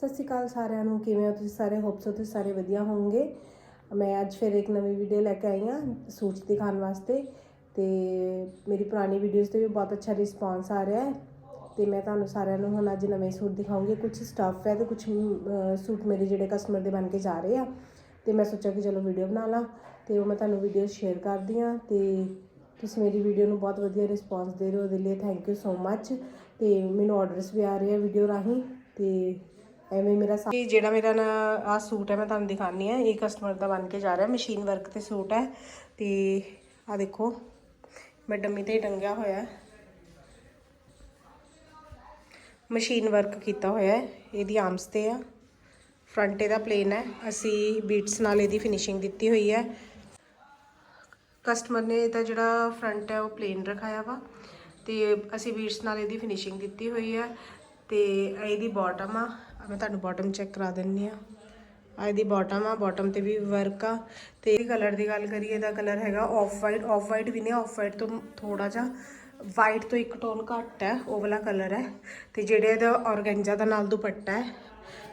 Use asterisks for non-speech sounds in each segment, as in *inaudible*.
ਸਤਿ ਸ਼੍ਰੀ ਅਕਾਲ ਸਾਰਿਆਂ ਨੂੰ, ਕਿਵੇਂ ਹੋ ਤੁਸੀਂ ਸਾਰੇ? ਹੋਪਸ ਹੋ ਤੁਸੀਂ ਸਾਰੇ ਵਧੀਆ ਹੋਵੋਗੇ। ਮੈਂ ਅੱਜ ਫਿਰ ਇੱਕ ਨਵੀਂ ਵੀਡੀਓ ਲੈ ਕੇ ਆਈ ਹਾਂ ਸੂਟ ਦਿਖਾਉਣ ਵਾਸਤੇ ਤੇ ਮੇਰੀ ਪੁਰਾਣੀ ਵੀਡੀਓਜ਼ ਤੇ ਵੀ ਬਹੁਤ ਅੱਛਾ ਰਿਸਪਾਂਸ ਆ ਰਿਹਾ ਹੈ ਤੇ ਮੈਂ ਤੁਹਾਨੂੰ ਸਾਰਿਆਂ ਨੂੰ ਹੁਣ ਅੱਜ ਨਵੇਂ ਸੂਟ ਦਿਖਾਉਂਗੀ। ਕੁਝ ਸਟੱਫ ਹੈ ਤੇ ਕੁਝ ਸੂਟ ਮੇਰੇ ਜਿਹੜੇ ਕਸਟਮਰ ਦੇ ਬਣ ਕੇ ਜਾ ਰਹੇ ਆ ਤੇ ਮੈਂ ਸੋਚਿਆ ਕਿ ਚਲੋ ਵੀਡੀਓ ਬਣਾ ਲਾਂ ਤੇ ਉਹ ਮੈਂ ਤੁਹਾਨੂੰ ਵੀਡੀਓ ਸ਼ੇਅਰ ਕਰਦੀ ਹਾਂ ਤੇ ਤੁਸੀਂ ਮੇਰੀ ਵੀਡੀਓ ਨੂੰ ਬਹੁਤ ਵਧੀਆ ਰਿਸਪਾਂਸ ਦੇ ਰਹੇ ਹੋ ਉਹਦੇ ਲਈ ਥੈਂਕ ਯੂ ਸੋ ਮੱਚ ਤੇ ਮੈਨੂੰ ਆਰਡਰਸ ਵੀ ਆ ਰਹੇ ਆ ਵੀਡੀਓ ਰਾਹੀਂ ਤੇ ਐਵੇਂ ਮੇਰਾ ਇਹ ਜਿਹੜਾ ਮੇਰਾ ਨਾ ਆ ਸੂਟ ਹੈ, ਮੈਂ ਤੁਹਾਨੂੰ ਦਿਖਾਣੀ ਹੈ। ਇਹ ਕਸਟਮਰ ਦਾ ਬਣ ਕੇ ਜਾ ਰਿਹਾ ਮਸ਼ੀਨ ਵਰਕ ਤੇ ਸੂਟ ਹੈ। ਤੇ ਆ ਦੇਖੋ, ਮੈਂ ਡੰਮੀ ਤੇ ਟੰਗਿਆ ਹੋਇਆ ਮਸ਼ੀਨ ਵਰਕ ਕੀਤਾ ਹੋਇਆ ਹੈ। ਇਹਦੀ ਆਰਮਸ ਤੇ ਆ। ਫਰੰਟ ਇਹਦਾ ਪਲੇਨ ਹੈ। ਅਸੀਂ ਬੀਟਸ ਨਾਲ ਇਹਦੀ ਫਿਨਿਸ਼ਿੰਗ ਦਿੱਤੀ ਹੋਈ ਹੈ। ਕਸਟਮਰ ਨੇ ਇਹਦਾ ਜਿਹੜਾ ਫਰੰਟ ਹੈ, ਉਹ ਪਲੇਨ ਰਖਾਇਆ ਵਾ। ਤੇ ਅਸੀਂ ਬੀਟਸ ਨਾਲ ਇਹਦੀ ਫਿਨਿਸ਼ਿੰਗ ਦਿੱਤੀ ਹੋਈ ਹੈ। ਤੇ ਇਹਦੀ ਬਾਟਮ ਆ। ਆ ਮੈਂ ਤੁਹਾਨੂੰ ਬਾਟਮ ਚੈੱਕ ਕਰਾ ਦਿੰਨੀ ਆ। ਆ ਇਹਦੀ ਬਾਟਮ ਆ ਬਾਟਮ ਤੇ ਵੀ ਵਰਕ ਆ। ਤੇ ਇਹ ਕਲਰ ਦੀ ਗੱਲ ਕਰੀਏ ਇਹਦਾ ਕਲਰ ਹੈਗਾ ਆਫ ਵਾਈਟ ਆਫ ਵਾਈਟ ਵੀ ਨਹੀਂ ਆਫ ਵਾਈਟ ਤੋਂ ਥੋੜਾ ਜਿਹਾ ਵਾਈਟ ਤੋਂ ਇੱਕ ਟੋਨ ਘੱਟ ਹੈ, ਉਹ ਵਾਲਾ ਕਲਰ ਹੈ। ਤੇ ਜਿਹੜੇ ਇਹਦਾ ਔਰਗੈਂਜਾ ਦਾ ਨਾਲ ਦੁਪੱਟਾ ਹੈ,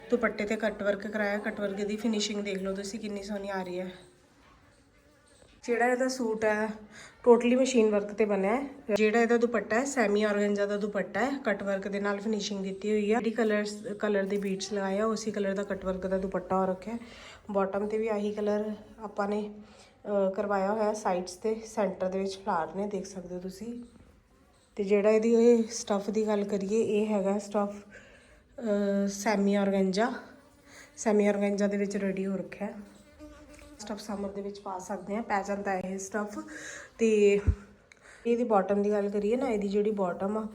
ਦੁਪੱਟੇ ਤੇ ਕਟ ਵਰਕ ਕਰਾਇਆ ਕਟ ਵਰਕ ਦੀ ਫਿਨਿਸ਼ਿੰਗ ਦੇਖ ਲਓ ਤੁਸੀਂ ਕਿੰਨੀ ਸੋਹਣੀ ਆ ਰਹੀ ਹੈ। ਜਿਹੜਾ ਇਹਦਾ ਸੂਟ ਹੈ ਟੋਟਲੀ ਮਸ਼ੀਨ ਵਰਕ ਤੇ ਬਣਿਆ ਹੈ। ਜਿਹੜਾ ਇਹਦਾ ਦੁਪੱਟਾ ਹੈ ਸੈਮੀ ਆਰਗੈਂਜਾ ਦਾ ਦੁਪੱਟਾ ਹੈ ਕਟ ਵਰਕ ਦੇ ਨਾਲ ਫਿਨਿਸ਼ਿੰਗ ਦਿੱਤੀ ਹੋਈ ਹੈ। ਜਿਹੜੀ ਕਲਰਸ ਕਲਰ ਦੇ ਬੀਟਸ ਲਗਾਇਆ ਉਸੇ ਕਲਰ ਦਾ ਕਟ ਵਰਕ ਦਾ ਦੁਪੱਟਾ ਹੋ ਰੱਖਿਆ ਬਾਟਮ ਤੇ ਵੀ ਆਹੀ ਕਲਰ ਆਪਾਂ ਨੇ ਕਰਵਾਇਆ ਹੋਇਆ ਸਾਈਡਸ ਤੇ ਸੈਂਟਰ ਦੇ ਵਿੱਚ ਫਲਾਰ ਨੇ, ਦੇਖ ਸਕਦੇ ਹੋ ਤੁਸੀਂ। ਤੇ ਜਿਹੜਾ ਇਹਦੀ ਇਹ ਸਟਫ ਦੀ ਗੱਲ ਕਰੀਏ, ਇਹ ਹੈਗਾ stuff semi organza semi organza ਦੇ ਵਿੱਚ ਰੈਡੀ ਹੋ ਰੱਖਿਆ ਸਟਫ ਸਮਰ ਦੇ ਵਿੱਚ ਪਾ ਸਕਦੇ ਆ ਪੈ ਜਾਂਦਾ ਹੈ ਇਹ ਸਟਫ ਤੇ ਇਹਦੀ ਬਾਟਮ ਦੀ ਗੱਲ ਕਰੀਏ ਨਾ, ਇਹਦੀ ਜਿਹੜੀ ਬਾਟਮ ਆ,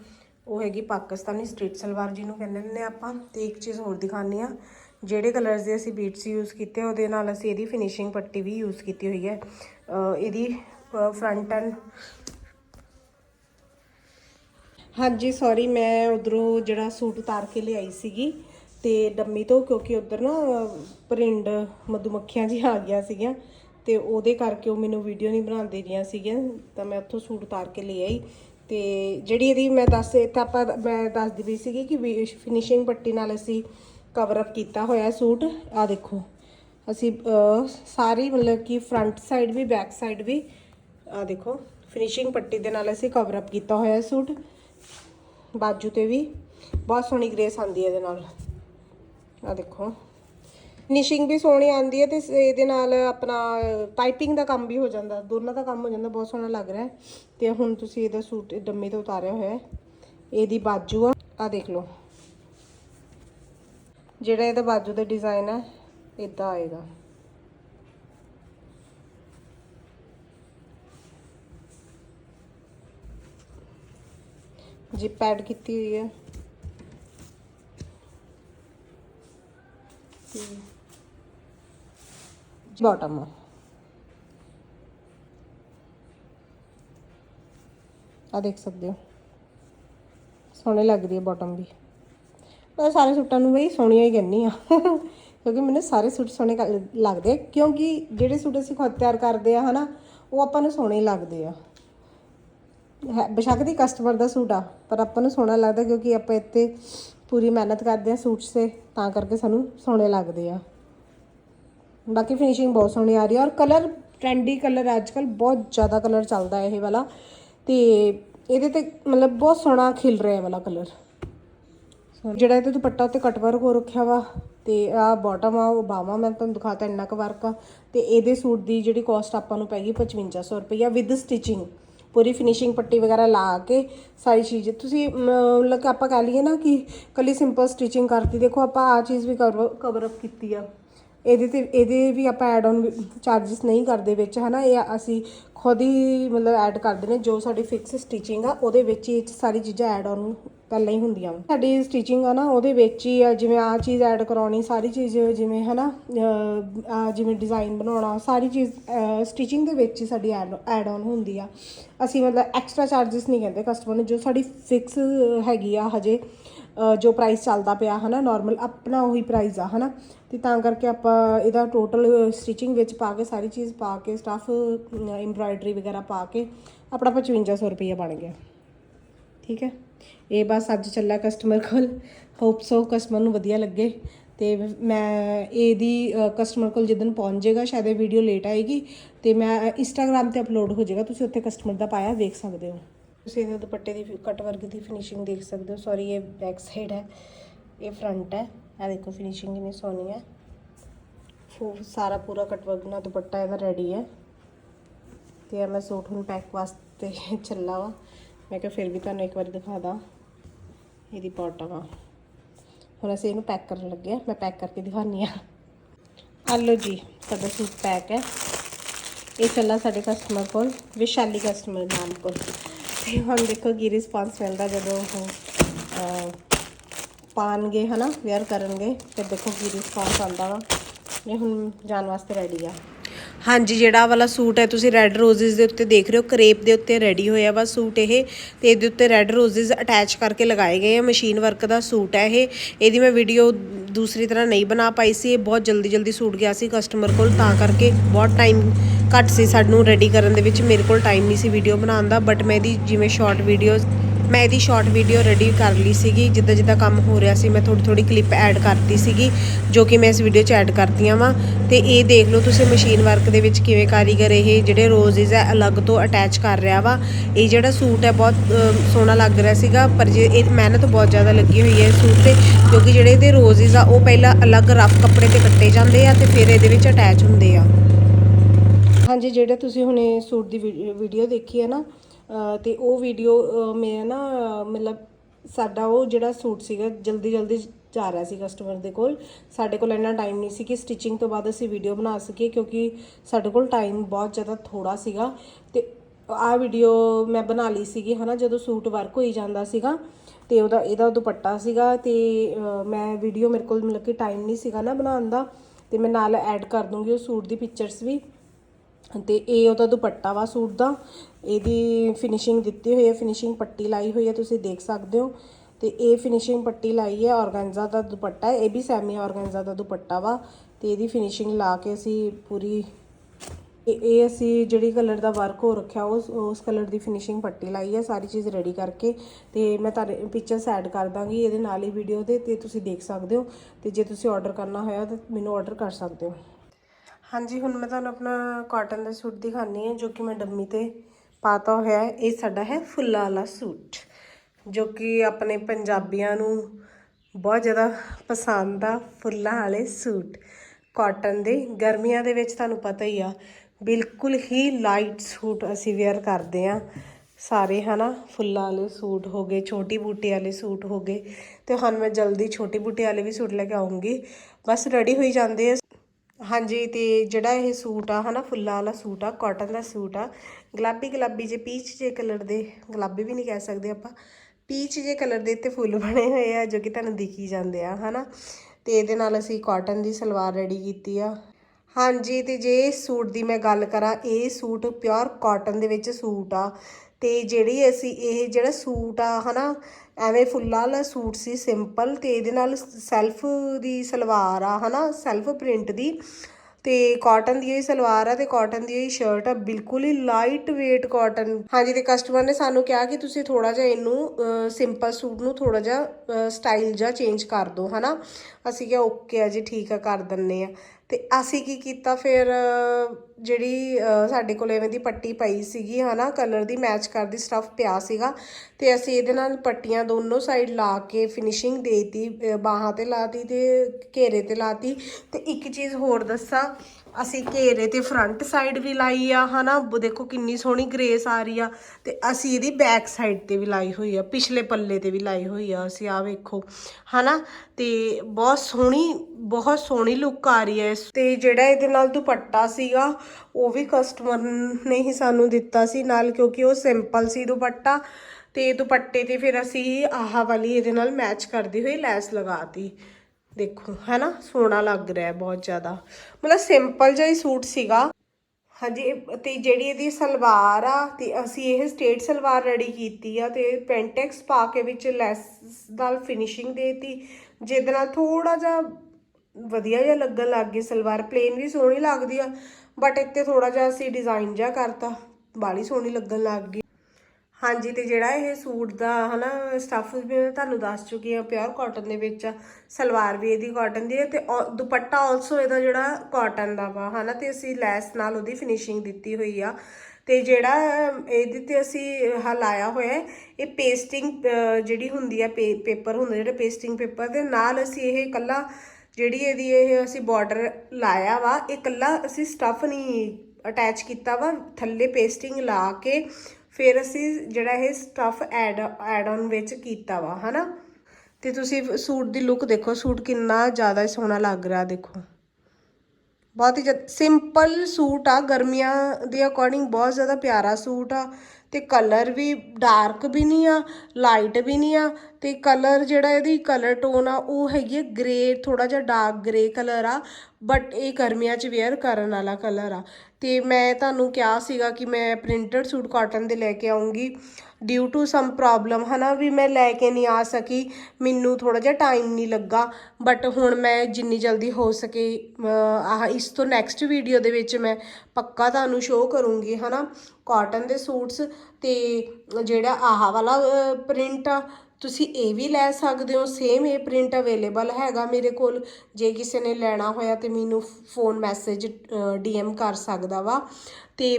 ਉਹ ਹੈਗੀ ਪਾਕਿਸਤਾਨੀ ਸਟ੍ਰੀਟ ਸਲਵਾਰ ਜਿਹਨੂੰ ਕਹਿੰਦੇ ਨੇ ਆਪਾਂ। ਤੇ ਇੱਕ ਚੀਜ਼ ਹੋਰ ਦਿਖਾਣੀ ਆ ਜਿਹੜੇ ਕਲਰਸ ਦੇ ਅਸੀਂ ਬੀਟਸ ਯੂਜ਼ ਕੀਤੇ, ਉਹਦੇ ਨਾਲ ਅਸੀਂ ਇਹਦੀ ਫਿਨਿਸ਼ਿੰਗ ਪੱਟੀ ਵੀ ਯੂਜ਼ ਕੀਤੀ ਹੋਈ ਹੈ। ਇਹਦੀ ਫਰੰਟ ਐਂਡ ਹਾਂਜੀ ਸੌਰੀ ਮੈਂ ਉਧਰੋਂ ਜਿਹੜਾ ਸੂਟ ਉਤਾਰ ਕੇ ਲਿਆਈ ਸੀਗੀ। ਤੇ ਡੰਮੀ ਤੋਂ, ਕਿਉਂਕਿ ਉਧਰ ਨਾ ਪਰਿੰਡ ਮਧੂਮੱਖੀਆਂ ਜੀ ਆ ਗਿਆ ਸੀਗੀਆਂ, ਤੇ ਉਹਦੇ ਕਰਕੇ ਉਹ ਮੈਨੂੰ ਵੀਡੀਓ ਨਹੀਂ ਬਣਾਉਂਦੇ ਰਹੀਆਂ ਸੀਗੀਆਂ, ਤਾਂ ਮੈਂ ਉੱਥੋਂ ਸੂਟ ਉਤਾਰ ਕੇ ਲੈ ਆਈ। ਤੇ ਜਿਹੜੀ ਇਹਦੀ ਮੈਂ ਦੱਸ, ਇੱਥੇ ਆਪਾਂ ਮੈਂ ਦੱਸਦੀ ਪਈ ਸੀਗੀ ਕਿ ਫਿਨਿਸ਼ਿੰਗ ਪੱਟੀ ਨਾਲ ਅਸੀਂ ਕਵਰ ਅਪ ਕੀਤਾ ਹੋਇਆ ਸੂਟ ਆ ਦੇਖੋ। ਅਸੀਂ ਸਾਰੀ ਮਤਲਬ ਕਿ ਫਰੰਟ ਸਾਈਡ ਵੀ ਬੈਕ ਸਾਈਡ ਵੀ ਆ ਦੇਖੋ ਫਿਨਿਸ਼ਿੰਗ ਪੱਟੀ ਦੇ ਨਾਲ ਅਸੀਂ ਕਵਰ ਅਪ ਕੀਤਾ ਹੋਇਆ ਸੂਟ। ਬਾਜੂ ਤੇ ਵੀ, ਬਹੁਤ ਸੋਹਣੀ ਗ੍ਰੇਸ ਆਉਂਦੀ ਹੈ ਇਹਦੇ ਨਾਲ। ਆ ਦੇਖੋ। ਫਿਨਿਸ਼ਿੰਗ ਵੀ ਸੋਹਣੀ ਆਉਂਦੀ ਹੈ ਤੇ ਸ- ਇਹਦੇ ਨਾਲ ਆਪਣਾ ਪਾਈਪਿੰਗ ਦਾ ਕੰਮ ਵੀ ਹੋ ਜਾਂਦਾ। ਦੋਨਾਂ ਦਾ ਕੰਮ ਹੋ ਜਾਂਦਾ, ਬਹੁਤ ਸੋਹਣਾ ਲੱਗ ਰਿਹਾ ਹੈ। ਤੇ ਹੁਣ ਤੁਸੀਂ ਇਹਦਾ ਸੂਟ ਡੰਮੇ ਤੋਂ ਉਤਾਰਿਆ ਹੋਇਆ ਹੈ। ਇਹਦੀ ਬਾਜੂ ਆ ਆ ਦੇਖ ਲਓ। ਜਿਹੜਾ ਇਹਦਾ ਬਾਜੂ ਦਾ ਡਿਜ਼ਾਈਨ ਹੈ ਇਦਾਂ ਆਏਗਾ। ਜਿਪ ਐਡ ਕੀਤੀ ਹੋਈ ਹੈ। ਬਾਟਮ ਆ ਦੇਖ ਸਕਦੇ ਹੋ। ਸੋਹਣੇ ਲੱਗ ਰਹੀ ਹੈ ਬਾਟਮ ਵੀ। ਮੈਂ ਸਾਰੇ ਸੂਟਾਂ ਨੂੰ ਬਈ ਸੋਹਣੀਆਂ ਹੀ ਕਹਿੰਨੀ ਆ ਕਿਉਂਕਿ ਮੈਨੂੰ ਸਾਰੇ ਸੂਟ ਸੋਹਣੇ ਲੱਗਦੇ ਕਿਉਂਕਿ ਜਿਹੜੇ ਸੂਟ ਅਸੀਂ ਖੁਦ ਤਿਆਰ ਕਰਦੇ ਆ, ਹਨਾ, ਉਹ ਆਪਾਂ ਨੂੰ ਸੋਹਣੇ ਹੀ ਲੱਗਦੇ ਆ। ਹੈ, ਬੇਸ਼ੱਕ ਦੀ ਕਸਟਮਰ ਦਾ ਸੂਟ ਆ, ਪਰ ਆਪਾਂ ਨੂੰ ਸੋਹਣਾ ਲੱਗਦਾ ਕਿਉਂਕਿ ਆਪਾਂ ਇੱਥੇ ਪੂਰੀ ਮਿਹਨਤ ਕਰਦੇ ਆ ਸੂਟਸ ਤੇ ਤਾਂ ਕਰਕੇ ਸਾਨੂੰ ਸੋਹਣੇ ਲੱਗਦੇ ਆ। ਬਾਕੀ ਫਿਨਿਸ਼ਿੰਗ ਬਹੁਤ ਸੋਹਣੀ ਆ ਰਹੀ ਹੈ ਔਰ ਕਲਰ ਟ੍ਰੈਂਡੀ ਕਲਰ ਅੱਜ ਕੱਲ ਬਹੁਤ ਜ਼ਿਆਦਾ ਕਲਰ ਚੱਲਦਾ ਹੈ ਇਹ ਵਾਲਾ। ਤੇ ਇਹਦੇ ਤੇ ਮਤਲਬ ਬਹੁਤ ਸੋਹਣਾ ਖਿਲ ਰਿਹਾ ਇਹ ਵਾਲਾ ਕਲਰ ਜਿਹੜਾ ਇਹਦੇ ਦੁਪੱਟਾ ਉੱਤੇ ਕਟ ਵਰਕ ਹੋ ਰੱਖਿਆ ਵਾ, ਤੇ ਆ ਬਾਟਮ ਆ, ਉਹ ਬਾਵਾ ਮੈਂ ਤੁਹਾਨੂੰ ਦਿਖਾਤਾ ਇੰਨਾ ਕੁ ਵਰਕ ਆ। ਤੇ ਇਹਦੇ ਸੂਟ ਦੀ ਜਿਹੜੀ ਕਾਸਟ ਆਪਾਂ ਨੂੰ ਪੈਗੀ 5500 ਰੁਪਈਆ ਵਿਦ ਸਟਿਚਿੰਗ ਪੂਰੀ ਫਿਨਿਸ਼ਿੰਗ ਪੱਟੀ ਵਗੈਰਾ ਲਾ ਕੇ ਸਾਰੀ ਚੀਜ਼। ਤੁਸੀਂ ਮ, ਮਤਲਬ ਕਿ ਆਪਾਂ ਕਹਿ ਲਈਏ ਨਾ ਕਿ ਕੱਲੀ ਸਿੰਪਲ ਸਟਿਚਿੰਗ ਕਰਤੀ। ਦੇਖੋ ਆਪਾਂ ਆ ਚੀਜ਼ ਵੀ ਕਵਰ ਅਪ ਕੀਤੀ ਆ। ਇਹਦੇ ਤੇ ਇਹਦੇ ਵੀ ਆਪਾਂ ਐਡ ਆਨ ਚਾਰजेस ਨਹੀਂ ਕਰਦੇ ਵਿੱਚ ਹਨਾ? ਇਹ ਅਸੀਂ ਖੁਦ ਹੀ ਮਤਲਬ ਐਡ ਕਰਦੇ ਨੇ। ਜੋ ਸਾਡੀ ਫਿਕਸ ਸਟਿਚਿੰਗ ਆ ਉਹਦੇ ਵਿੱਚ ਹੀ ਸਾਰੀ ਚੀਜ਼ਾਂ ਐਡ ਆਨ ਪਹਿਲਾਂ ਹੀ ਹੁੰਦੀਆਂ ਵਾਂ। ਸਾਡੀ ਸਟਿਚਿੰਗ ਆ ਨਾ ਉਹਦੇ ਵਿੱਚ ਹੀ ਆ ਜਿਵੇਂ ਆ ਚੀਜ਼ ਐਡ ਕਰਾਉਣੀ ਸਾਰੀ ਚੀਜ਼ ਜਿਵੇਂ ਹਨਾ ਅਹ, ਜਿਵੇਂ ਡਿਜ਼ਾਈਨ ਬਣਾਉਣਾ ਸਾਰੀ ਚੀਜ਼ ਸਟਿਚਿੰਗ ਦੇ ਵਿੱਚ ਹੀ ਸਾਡੀ ਐਡ ਐਡ ਆਨ ਹੁੰਦੀ ਆ। ਅਸੀਂ ਮਤਲਬ ਐਕਸਟਰਾ ਚਾਰजेस ਨਹੀਂ ਕਹਿੰਦੇ ਕਸਟਮਰ ਨੂੰ ਜੋ ਸਾਡੀ ਫਿਕਸ ਹੈਗੀ ਆ ਹਜੇ ਜੋ ਪ੍ਰਾਈਸ ਚੱਲਦਾ ਪਿਆ ਹਨਾ ਨਾਰਮਲ ਆਪਣਾ ਉਹੀ ਪ੍ਰਾਈਸ ਆ ਹਨਾ। ਤੇ ਤਾਂ ਕਰਕੇ ਆਪਾਂ ਇਹਦਾ ਟੋਟਲ ਸਟਿਚਿੰਗ ਵਿੱਚ ਪਾ ਕੇ ਸਾਰੀ ਚੀਜ਼ ਪਾ ਕੇ ਸਟਫ ਐਮਬਰਾਇਡਰੀ ਵਗੈਰਾ ਪਾ ਕੇ ਆਪਣਾ 5500 ਰੁਪਏ ਬਣ ਗਿਆ। ਠੀਕ ਹੈ? ਇਹ ਬਸ ਅੱਜ ਚੱਲਾ ਕਸਟਮਰ ਕੋਲ। ਹੋਪ ਸੋ ਕਸਟਮਰ ਨੂੰ ਵਧੀਆ ਲੱਗੇ। ਤੇ ਮੈਂ ਇਹਦੀ ਕਸਟਮਰ ਕੋਲ ਜਿੱਦਨ ਪਹੁੰਚ ਜਾਏਗਾ ਸ਼ਾਇਦ ਇਹ ਵੀਡੀਓ ਲੇਟ ਆਏਗੀ। ਤੇ ਮੈਂ ਇੰਸਟਾਗ੍ਰam ਤੇ ਅਪਲੋਡ ਹੋ ਜਾਏਗਾ। ਤੁਸੀਂ ਉੱਥੇ ਕਸਟਮਰ ਦਾ ਪਾਇਆ ਵੇਖ ਸਕਦੇ ਹੋ। ਤੁਸੀਂ ਇਹਦੇ ਦੁਪੱਟੇ ਦੀ ਕਟ ਵਰਕ ਦੀ ਫਿਨਿਸ਼ਿੰਗ ਦੇਖ ਸਕਦੇ ਹੋ। ਸੌਰੀ ਇਹ ਬੈਕ ਸਾਈਡ ਹੈ। ਇਹ ਫਰੰਟ ਹੈ। ਇਹ ਦੇਖੋ ਫਿਨਿਸ਼ਿੰਗ ਕਿੰਨੀ ਸੋਹਣੀ ਹੈ। ਫੋ ਸਾਰਾ ਪੂਰਾ ਕਟ ਵਰਕ ਨਾਲ ਦੁਪੱਟਾ ਇਹਦਾ ਰੈਡੀ ਹੈ। ਤੇ ਇਹ ਮੈਂ ਸੂਟ ਹੁਣ ਪੈਕ ਵਾਸਤੇ *laughs* ਚੱਲਾ ਵਾ। ਮੈਂ ਕਿਹਾ ਫਿਰ ਵੀ ਤੁਹਾਨੂੰ ਇੱਕ ਵਾਰੀ ਦਿਖਾ ਦਾਂ ਇਹਦੀ ਬਾਟਮ ਆ। ਹੁਣ ਅਸੀਂ ਇਹਨੂੰ ਪੈਕ ਕਰਨ ਲੱਗੇ ਆ ਮੈਂ ਪੈਕ ਕਰਕੇ ਦਿਖਾਨੀ ਆ ਆ ਜੀ ਸਾਡਾ ਸੂਟ ਪੈਕ ਹੈ। ਇਹ ਚੱਲਾ ਸਾਡੇ ਕਸਟਮਰ ਕੋਲ ਵਿਸ਼ਾਲੀ ਕਸਟਮਰ ਨਾਮ ਕੋਲ। ਤੇ ਹੁਣ ਦੇਖੋ ਕੀ ਰਿਸਪਾਂਸ ਮਿਲਦਾ ਜਦੋਂ ਉਹ ਅਹ, ਪਾਣਗੇ ਹਨਾ ਵੇਅਰ ਕਰਨਗੇ ਤੇ ਦੇਖੋ ਕੀ ਰਿਸਪਾਂਸ ਆਉਂਦਾ ਵਾ। ਇਹ ਹੁਣ ਜਾਣ ਵਾਸਤੇ ਰੈਡੀ ਆ। ਹਾਂਜੀ, ਜਿਹੜਾ ਵਾਲਾ ਸੂਟ ਹੈ, ਤੁਸੀਂ ਰੈੱਡ ਰੋਜ਼ਸ ਦੇ ਉੱਤੇ ਦੇਖ ਰਹੇ ਹੋ, ਕਰੇਪ ਦੇ ਉੱਤੇ ਰੈਡੀ ਹੋਇਆ ਵਾ ਸੂਟ ਇਹ, ਤੇ ਇਹਦੇ ਉੱਤੇ ਰੈੱਡ ਰੋਜ਼ਸ ਅਟੈਚ ਕਰਕੇ ਲਗਾਏ ਗਏ ਆ ਮਸ਼ੀਨ ਵਰਕ ਦਾ ਸੂਟ ਹੈ ਇਹ। ਇਹਦੀ ਮੈਂ ਵੀਡੀਓ ਦੂਸਰੀ ਤਰ੍ਹਾਂ ਨਹੀਂ ਬਣਾ ਪਾਈ ਸੀ, ਇਹ ਬਹੁਤ ਜਲਦੀ ਜਲਦੀ ਸੂਟ ਗਿਆ ਸੀ ਕਸਟਮਰ ਕੋਲ, ਤਾਂ ਕਰਕੇ ਬਹੁਤ ਟਾਈਮ ਘੱਟ ਸੀ ਸਾਨੂੰ ਰੈਡੀ ਕਰਨ ਦੇ ਵਿੱਚ, ਮੇਰੇ ਕੋਲ ਟਾਈਮ ਨਹੀਂ ਸੀ ਵੀਡੀਓ ਬਣਾਉਣ ਦਾ ਬਟ ਮੈਂ ਇਹਦੀ ਜਿਵੇਂ ਸ਼ਾਰਟ ਵੀਡੀਓਜ਼ ਮੈਂ ਇਹਦੀ ਸ਼ਾਰਟ ਵੀਡੀਓ ਰੈਡੀ ਕਰ ਲਈ ਸੀਗੀ, ਜਿੱਦਾਂ ਜਿੱਦਾਂ ਕੰਮ ਹੋ ਰਿਹਾ ਸੀ, ਮੈਂ ਥੋੜੀ ਥੋੜੀ ਕਲਿੱਪ ਐਡ ਕਰਤੀ ਸੀਗੀ, ਜੋ ਕਿ ਮੈਂ ਇਸ ਵੀਡੀਓ 'ਚ ਐਡ ਕਰਤੀਆਂ ਵਾਂ। ਤੇ ਇਹ ਦੇਖ ਲਓ ਤੁਸੀਂ ਮਸ਼ੀਨ ਵਰਕ ਦੇ ਵਿੱਚ ਕਿਵੇਂ ਕਾਰੀਗਰ ਇਹ ਜਿਹੜੇ ਰੋਜ਼ਸ ਹੈ, ਅਲੱਗ ਤੋਂ ਅਟੈਚ ਕਰ ਰਿਹਾ ਵਾ। ਇਹ ਜਿਹੜਾ ਸੂਟ ਹੈ, ਬਹੁਤ ਸੋਹਣਾ ਲੱਗ ਰਿਹਾ ਸੀਗਾ, ਪਰ ਜੇ ਇਹ ਮਿਹਨਤ ਬਹੁਤ ਜ਼ਿਆਦਾ ਲੱਗੀ ਹੋਈ ਹੈ ਇਸ ਸੂਟ ਤੇ ਕਿਉਂਕਿ ਜਿਹੜੇ ਇਹਦੇ ਰੋਜ਼ਸ ਆ, ਉਹ ਪਹਿਲਾਂ ਅਲੱਗ ਰਫ ਕੱਪੜੇ ਤੇ ਕੱਟੇ ਜਾਂਦੇ ਆ ਤੇ ਫਿਰ ਇਹਦੇ ਵਿੱਚ ਅਟੈਚ ਹੁੰਦੇ ਆ। ਹਾਂਜੀ, ਜਿਹੜੇ ਤੁਸੀਂ ਹੁਣੇ ਸੂਟ ਦੀ ਵੀਡੀਓ ਦੇਖੀ ਹੈ ਨਾ ਤੇ ਉਹ ਵੀਡੀਓ ਮੈਂ ਨਾ, ਮਤਲਬ ਸਾਡਾ ਉਹ ਜਿਹੜਾ ਸੂਟ ਸੀਗਾ, ਜਲਦੀ ਜਲਦੀ ਜਾ ਰਿਹਾ ਸੀ ਕਸਟਮਰ ਦੇ ਕੋਲ। ਸਾਡੇ ਕੋਲ ਇੰਨਾ ਟਾਈਮ ਨਹੀਂ ਸੀ ਕਿ ਸਟਿਚਿੰਗ ਤੋਂ ਬਾਅਦ ਅਸੀਂ ਵੀਡੀਓ ਬਣਾ ਸਕੀਏ, ਕਿਉਂਕਿ ਸਾਡੇ ਕੋਲ ਟਾਈਮ ਬਹੁਤ ਜ਼ਿਆਦਾ ਥੋੜਾ ਸੀਗਾ। ਤੇ ਆਹ ਵੀਡੀਓ ਮੈਂ ਬਣਾ ਲਈ ਸੀਗੀ, ਹਨਾ, ਜਦੋਂ ਸੂਟ ਵਰਕ ਹੋਈ ਜਾਂਦਾ ਸੀਗਾ, ਤੇ ਉਹਦਾ, ਇਹਦਾ ਦੁਪੱਟਾ ਸੀਗਾ, ਤੇ ਮੈਂ ਵੀਡੀਓ ਮੇਰੇ ਕੋਲ ਮਤਲਬ ਕਿ ਟਾਈਮ ਨਹੀਂ ਸੀਗਾ ਨਾ ਬਣਾਉਣ ਦਾ, ਤੇ ਮੈਂ ਨਾਲ ਐਡ ਕਰ ਦੂੰਗੀ ਉਹ ਸੂਟ ਦੀ ਪਿਕਚਰਸ ਵੀ। ਤੇ ਇਹ ਉਹਦਾ ਦੁਪੱਟਾ ਵਾ ਸੂਟ ਦਾ। ਇਹਦੀ ਫਿਨਿਸ਼ਿੰਗ ਦਿੱਤੀ ਹੋਈ ਹੈ ਫਿਨਿਸ਼ਿੰਗ ਪੱਟੀ ਲਾਈ ਹੋਈ ਹੈ, ਤੁਸੀਂ ਦੇਖ ਸਕਦੇ ਹੋ। ਤੇ ਇਹ ਫਿਨਿਸ਼ਿੰਗ ਪੱਟੀ ਲਾਈ ਹੈ, ਔਰਗੈਂਜ਼ਾ ਦਾ ਦੁਪੱਟਾ ਇਹ ਵੀ ਸੈਮੀ ਔਰਗੈਂਜ਼ਾ ਦਾ ਦੁਪੱਟਾ ਵਾ। ਤੇ ਇਹਦੀ ਫਿਨਿਸ਼ਿੰਗ ਲਾ ਕੇ ਅਸੀਂ ਪੂਰੀ ਇਹ ਇਹ ਅਸੀਂ ਜਿਹੜੀ ਕਲਰ ਦਾ ਵਰਕ ਹੋ ਰੱਖਿਆ, ਉਸ ਉਸ ਕਲਰ ਦੀ ਫਿਨਿਸ਼ਿੰਗ ਪੱਟੀ ਲਾਈ ਹੈ, ਸਾਰੀ ਚੀਜ਼ ਰੈਡੀ ਕਰਕੇ। ਤੇ ਮੈਂ ਤੁਹਾਡੇ ਪਿਕਚਰ ਐਡ ਕਰ ਦਾਂਗੀ ਇਹਦੇ ਨਾਲ ਹੀ ਵੀਡੀਓ ਦੇ, ਤੇ ਤੁਸੀਂ ਦੇਖ ਸਕਦੇ ਹੋ। ਤੇ ਜੇ ਤੁਸੀਂ ਆਰਡਰ ਕਰਨਾ ਹੋਇਆ, ਤਾਂ ਮੈਨੂੰ ਆਰਡਰ ਕਰ ਸਕਦੇ ਹੋ। ਹਾਂਜੀ, ਹੁਣ ਮੈਂ ਤੁਹਾਨੂੰ ਆਪਣਾ ਕਾਟਨ ਦਾ ਸੂਟ ਦਿਖਾਣੀ ਹੈ, ਜੋ ਕਿ ਮੈਂ ਡੰਮੀ ਤੇ ਪਾਤਾ ਹੋਇਆ ਹੈ। ਇਹ ਸਾਡਾ ਹੈ ਫੁੱਲਾਂ ਵਾਲਾ ਸੂਟ, ਜੋ ਕਿ ਆਪਣੇ ਪੰਜਾਬੀਆਂ ਨੂੰ ਬਹੁਤ ਜ਼ਿਆਦਾ ਪਸੰਦ ਆ ਫੁੱਲਾਂ ਵਾਲੇ ਸੂਟ। ਕਾਟਨ ਦੇ ਗਰਮੀਆਂ ਦੇ ਵਿੱਚ ਤੁਹਾਨੂੰ ਪਤਾ ਹੀ ਆ, ਬਿਲਕੁਲ ਹੀ ਲਾਈਟ ਸੂਟ ਅਸੀਂ ਵੇਅਰ ਕਰਦੇ ਆ ਸਾਰੇ, ਹਨਾ ਫੁੱਲਾਂ ਵਾਲੇ ਸੂਟ ਹੋ ਗਏ, ਛੋਟੀ ਬੂਟੀ ਵਾਲੇ ਸੂਟ ਹੋ ਗਏ। ਤੇ ਹੁਣ ਮੈਂ ਜਲਦੀ ਛੋਟੀ ਬੂਟੀ ਵਾਲੇ ਵੀ ਸੂਟ ਲੈ ਕੇ ਆਉਂਗੀ। ਬਸ ਰੈਡੀ ਹੋਈ ਜਾਂਦੇ ਆ ਹਾਂਜੀ, ਤੇ ਜਿਹੜਾ ਇਹ ਸੂਟ ਆ, ਹਨਾ, ਫੁੱਲਾਂ ਵਾਲਾ ਸੂਟ ਆ ਕਾਟਨ ਦਾ ਸੂਟ ਆ, ਗੁਲਾਬੀ ਗੁਲਾਬੀ ਜੇ ਪੀਚ ਜੇ ਕਲਰ ਦੇ, ਗੁਲਾਬੀ ਵੀ ਨਹੀਂ ਕਹਿ ਸਕਦੇ ਆਪਾਂ ਪੀਚ ਜੇ ਕਲਰ ਦੇ ਤੇ ਫੁੱਲ ਬਣੇ ਹੋਏ ਆ, ਜੋ ਕਿ ਤੁਹਾਨੂੰ ਦਿਖੀ ਜਾਂਦੇ ਆ, ਹਨਾ। ਤੇ ਇਹਦੇ ਨਾਲ ਅਸੀਂ ਕਾਟਨ ਦੀ ਸਲਵਾਰ ਰੈਡੀ ਕੀਤੀ ਆ। ਹਾਂਜੀ, ਤੇ ਜੇ ਸੂਟ ਦੀ ਮੈਂ ਗੱਲ ਕਰਾਂ, ਇਹ ਸੂਟ ਪਿਓਰ ਕਾਟਨ ਦੇ ਵਿੱਚ ਸੂਟ ਆ ਤੇ ਜਿਹੜੀ ਅਸੀਂ ਇਹ ਜਿਹੜਾ ਸੂਟ ਆ, ਹਨਾ, ਐਵੇਂ ਫੁੱਲਾਂ ਵਾਲਾ ਸੂਟ ਸੀ ਸਿੰਪਲ ਤੇ ਇਹਦੇ ਨਾਲ ਸੈਲਫ ਦੀ ਸਲਵਾਰ ਆ, ਹਨਾ ਸੈਲਫ ਪ੍ਰਿੰਟ ਦੀ। ਤੇ ਕਾਟਨ ਦੀ ਹੀ ਸਲਵਾਰ ਆ ਤੇ ਕਾਟਨ ਦੀ ਹੀ ਸ਼ਰਟ ਆ, ਬਿਲਕੁਲ ਹੀ ਲਾਈਟ weight ਕਾਟਨ ਹਾਂਜੀ, ਤੇ ਕਸਟਮਰ ਨੇ ਸਾਨੂੰ ਕਿਹਾ ਕਿ ਤੁਸੀਂ ਥੋੜਾ ਜਿਹਾ ਇਹਨੂੰ ਸਿੰਪਲ ਸੂਟ ਨੂੰ ਥੋੜਾ ਜਿਹਾ ਸਟਾਈਲ ਜਿਹਾ ਚੇਂਜ ਕਰ ਦਿਓ, ਹਨਾ। ਅਸੀਂ ਕਿਹਾ, ਓਕੇ ਆ ਜੀ, ਠੀਕ ਆ, ਕਰ ਦਿੰਨੇ ਆ। ਤੇ ਅਸੀਂ ਕੀ ਕੀਤਾ ਫਿਰ ਜਿਹੜੀ ਸਾਡੇ ਕੋਲ ਐਵੇਂ ਦੀ ਪੱਟੀ ਪਈ ਸੀਗੀ, ਹਨਾ ਕਲਰ ਦੀ ਮੈਚ ਕਰਦੀ ਸਟਫ ਪਿਆ ਸੀਗਾ, ਤੇ ਅਸੀਂ ਇਹਦੇ ਨਾਲ ਪੱਟੀਆਂ ਦੋਨੋਂ ਸਾਈਡ ਲਾ ਕੇ ਫਿਨਿਸ਼ਿੰਗ ਦੇਤੀ ਬਾਹਾਂ ਤੇ ਲਾਤੀ ਤੇ ਘੇਰੇ ਤੇ ਲਾਤੀ ਤੇ ਇੱਕ ਚੀਜ਼ ਹੋਰ ਦੱਸਾਂ ਅਸੀਂ ਘੇਰੇ ਤੇ ਫਰੰਟ ਸਾਈਡ ਵੀ ਲਾਈ ਆ, ਹਨਾ? ਬ- ਦੇਖੋ ਕਿੰਨੀ ਸੋਹਣੀ ਗ੍ਰੇਸ ਆ ਰਹੀ ਆ। ਤੇ ਅਸੀਂ ਇਹਦੀ ਬੈਕ ਸਾਈਡ ਤੇ ਵੀ ਲਾਈ ਹੋਈ ਆ, ਪਿਛਲੇ ਪੱਲੇ ਤੇ ਵੀ ਲਾਈ ਹੋਈ ਆ ਅਸੀਂ ਆ ਵੇਖੋ, ਹਨਾ? ਤੇ ਬਹੁਤ ਸੋਹਣੀ ਬਹੁਤ ਸੋਹਣੀ ਲੁੱਕ ਆ ਰਹੀ ਹੈ ਇਸ। ਤੇ ਜਿਹੜਾ ਇਹਦੇ ਨਾਲ ਦੁਪੱਟਾ ਸੀਗਾ, ਉਹ ਵੀ ਕਸਟਮਰ ਨੇ ਹੀ ਸਾਨੂੰ ਦਿੱਤਾ ਸੀ ਨਾਲ, ਕਿਉਂਕਿ ਉਹ ਸਿੰਪਲ ਸੀ ਦੁਪੱਟਾ। ਤੇ ਦੁਪੱਟੇ ਤੇ ਫਿਰ ਅਸੀਂ ਆਹ ਵਾਲੀ ਇਹਦੇ ਨਾਲ ਮੈਚ ਕਰਦੀ ਹੋਈ ਲੈਸ ਲਗਾਤੀ। ਦੇਖੋ, ਹੈਨਾ? ਸੋਹਣਾ ਲੱਗ ਰਿਹਾ ਹੈ ਬਹੁਤ ਜ਼ਿਆਦਾ। ਮਤਲਬ ਸਿੰਪਲ ਜਿਹਾ ਹੀ ਸੂਟ ਸੀਗਾ। ਹਾਂਜੀ ਇਹ- ਤੇ ਜਿਹੜੀ ਇਹਦੀ ਸਲਵਾਰ ਆ, ਤੇ ਅਸੀਂ ਇਹ ਸਟੇਟ ਸਲਵਾਰ ਰੈਡੀ ਕੀਤੀ ਆ, ਤੇ ਪੈਂਟੈਕਸ ਪਾ ਕੇ ਵਿੱਚ ਲੈਸ ਨਾਲ ਫਿਨਿਸ਼ਿੰਗ ਦੇਤੀ। ਜਿਹਦੇ ਨਾਲ ਥੋੜਾ ਜਿਹਾ ਵਧੀਆ ਜਿਹਾ ਲੱਗਣ ਲੱਗ ਗਈ ਸਲਵਾਰ। ਪਲੇਨ ਵੀ ਸੋਹਣੀ ਲੱਗਦੀ ਆ ਬਟ ਇੱਥੇ ਥੋੜਾ ਜਿਹਾ ਅਸੀਂ ਡਿਜ਼ਾਈਨ ਜਿਹਾ ਕਰਤਾ। ਬਾਲੀ ਸੋਹਣੀ ਲੱਗਣ ਲੱਗ ਗਈ। ਹਾਂਜੀ, ਤੇ ਜਿਹੜਾ ਇਹ ਸੂਟ ਦਾ, ਹਨਾ ਸਟਫ ਵੀ ਮੈਂ ਤੁਹਾਨੂੰ ਦੱਸ ਚੁੱਕੀ ਹਾਂ ਪਿਓਰ ਕਾਟਨ ਦੇ ਵਿੱਚ ਸਲਵਾਰ ਵੀ ਇਹਦੀ ਕਾਟਨ ਦੀ ਹੈ, ਤੇ ਔ- ਦੁਪੱਟਾ ਆਲਸੋ ਇਹਦਾ ਜਿਹੜਾ ਕਾਟਨ ਦਾ ਵਾ, ਹਨਾ, ਤੇ ਅਸੀਂ ਲੈਸ ਨਾਲ ਉਹਦੀ ਫਿਨਿਸ਼ਿੰਗ ਦਿੱਤੀ ਹੋਈ ਆ। ਤੇ ਜਿਹੜਾ ਇਹਦੇ ਤੇ ਅਸੀਂ ਆਹ ਲਾਇਆ ਹੋਇਆ, ਇਹ ਪੇਸਟਿੰਗ ਜਿਹੜੀ ਹੁੰਦੀ ਆ ਪੇਪਰ ਹੁੰਦਾ ਜਿਹੜਾ ਪੇਸਟਿੰਗ ਪੇਪਰ ਦੇ, ਨਾਲ ਅਸੀਂ ਇਹ ਇਕੱਲਾ ਜਿਹੜੀ ਇਹਦੀ ਇਹ ਅਸੀਂ ਬਾਰਡਰ ਲਾਇਆ ਵਾ, ਇਹ ਇਕੱਲਾ ਅਸੀਂ ਸਟਫ ਨਹੀਂ ਅਟੈਚ ਕੀਤਾ ਵਾ, ਥੱਲੇ ਪੇਸਟਿੰਗ ਲਾ ਕੇ ਫਿਰ ਅਸੀਂ ਜਿਹੜਾ ਇਹ ਸਟਫ ਐਡ ਐਡ ਔਨ ਵਿੱਚ ਕੀਤਾ ਵਾ, ਹਨਾ? ਤੇ ਤੁਸੀਂ ਸੂਟ ਦੀ ਲੁੱਕ ਦੇਖੋ, ਸੂਟ ਕਿੰਨਾ ਜ਼ਿਆਦਾ ਸੋਹਣਾ ਲੱਗ ਰਿਹਾ, ਦੇਖੋ। ਬਹੁਤ ਹੀ ਸਿੰਪਲ ਸੂਟ ਆ, ਗਰਮੀਆਂ ਦੇ ਅਕੋਰਡਿੰਗ ਬਹੁਤ ਜ਼ਿਆਦਾ ਪਿਆਰਾ ਸੂਟ ਆ। ਤੇ ਕਲਰ ਵੀ ਡਾਰਕ ਵੀ ਨਹੀਂ ਆ ਲਾਈਟ ਵੀ ਨਹੀਂ ਆ ਤੇ ਕਲਰ ਜਿਹੜਾ ਇਹਦੀ ਕਲਰ ਟੋਨ ਆ, ਉਹ ਹੈਗੀ ਹੈ ਗ੍ਰੇ ਥੋੜਾ ਜਿਹਾ ਡਾਰਕ ਗ੍ਰੇ ਕਲਰ ਆ ਬਟ ਇਹ ਗਰਮੀਆਂ 'ਚ ਵੇਅਰ ਕਰਨ ਵਾਲਾ ਕਲਰ ਆ। ਤੇ ਮੈਂ ਤੁਹਾਨੂੰ ਕਿਹਾ ਸੀਗਾ ਕਿ ਮੈਂ ਪ੍ਰਿੰਟਡ ਸੂਟ ਕਾਟਨ ਦੇ ਲੈ ਕੇ ਆਉਂਗੀ। ਡਿਊ ਟੂ ਸਮ ਪ੍ਰੋਬਲਮ ਹਨਾ ਵੀ ਮੈਂ ਲੈ ਕੇ ਨਹੀਂ ਆ ਸਕੀ ਮੈਨੂੰ ਥੋੜਾ ਜਿਹਾ ਟਾਈਮ ਨਹੀਂ ਲੱਗਾ। ਬਟ ਹੁਣ ਮੈਂ ਜਿੰਨੀ ਜਲਦੀ ਹੋ ਸਕੇ ਅਹ, ਆਹ ਇਸ ਤੋਂ ਨੈਕਸਟ ਵੀਡੀਓ ਦੇ ਵਿੱਚ ਮੈਂ ਪੱਕਾ ਤੁਹਾਨੂੰ ਸ਼ੋਅ ਕਰੂੰਗੀ ਹਨਾ ਕਾਟਨ ਦੇ ਸੂਟਸ। ਤੇ ਜਿਹੜਾ ਆਹ ਵਾਲਾ ਪ੍ਰਿੰਟ ਆ ਤੁਸੀਂ ਇਹ ਵੀ ਲੈ ਸਕਦੇ ਹੋ ਸੇਮ ਇਹ ਪ੍ਰਿੰਟ ਅਵੇਲੇਬਲ ਹੈਗਾ ਮੇਰੇ ਕੋਲ। ਜੇ ਕਿਸੇ ਨੇ ਲੈਣਾ ਹੋਇਆ ਤੇ ਮੈਨੂੰ ਫੋਨ ਮੈਸੇਜ ਡੀਐਮ ਕਰ ਸਕਦਾ ਵਾ। ਤੇ